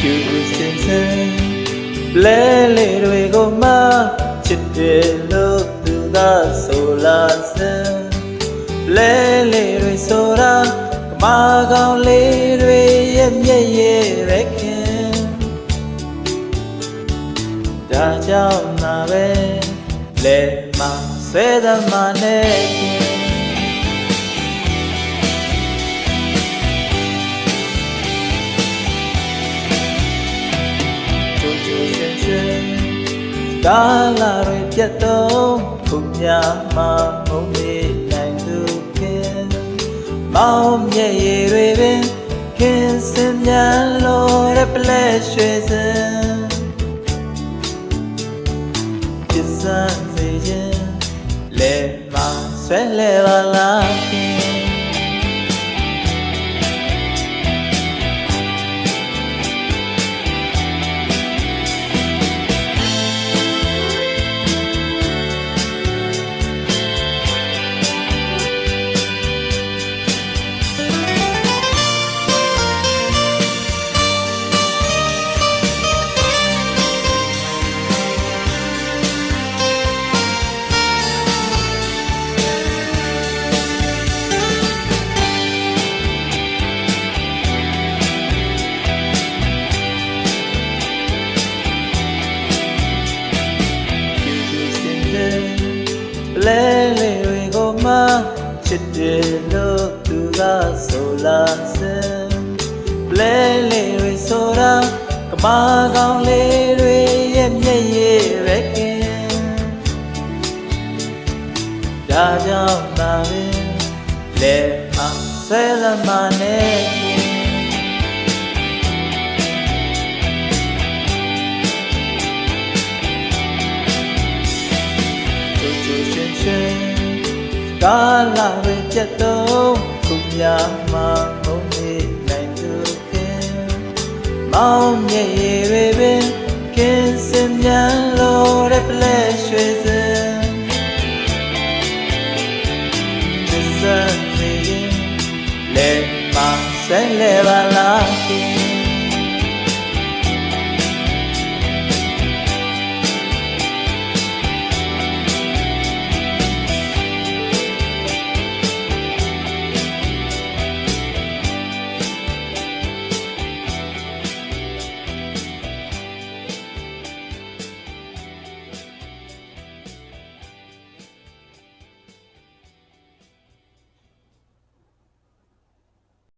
ရှင်စင်လဲလေတွေကိုမှချစ်တယ်လို့သူကဆိုလာစင်လဲလေတွေဆိုတာကမာကောင်းလေးတွေရဲ့မျက်ရည်ရခင်ဒါကြောင့်နာပဲလဲမဆွဲသမားနဲ့ခင် ကာလာတွေပြတ်တော့ခုမြမမုံနေနိုင်သူခင်မောင်မြဲ့ရည်တွေပင်ခင်စင်မြန်လို့ရပလက်ရွှေစင်ပြစ်စမ်းစေခြင်းလဲမဆွဲလဲပါလားခင် ချစ်တယ်လို့သူကဆိုလာစင်လဲလေတွေဆိုတာကမာကောင်းလေးတွေရဲ့မျက်ရည်ရခင်ဒါကြောင့်သာပင်လဲမဆဲလမနဲ့ခင် ကျိုးကျိုးရှင်ရှင်ကာလာပဲပြတ်တော့ခုမြမမုံနေနိုင်သူခင်မောင်မြည်ရည်တွေပင်ကင်းစင်မြန်လို့တဲ့ပလက်ရွှေစင်သစ္စာနေရင်လဲမဆဲလဲပါလား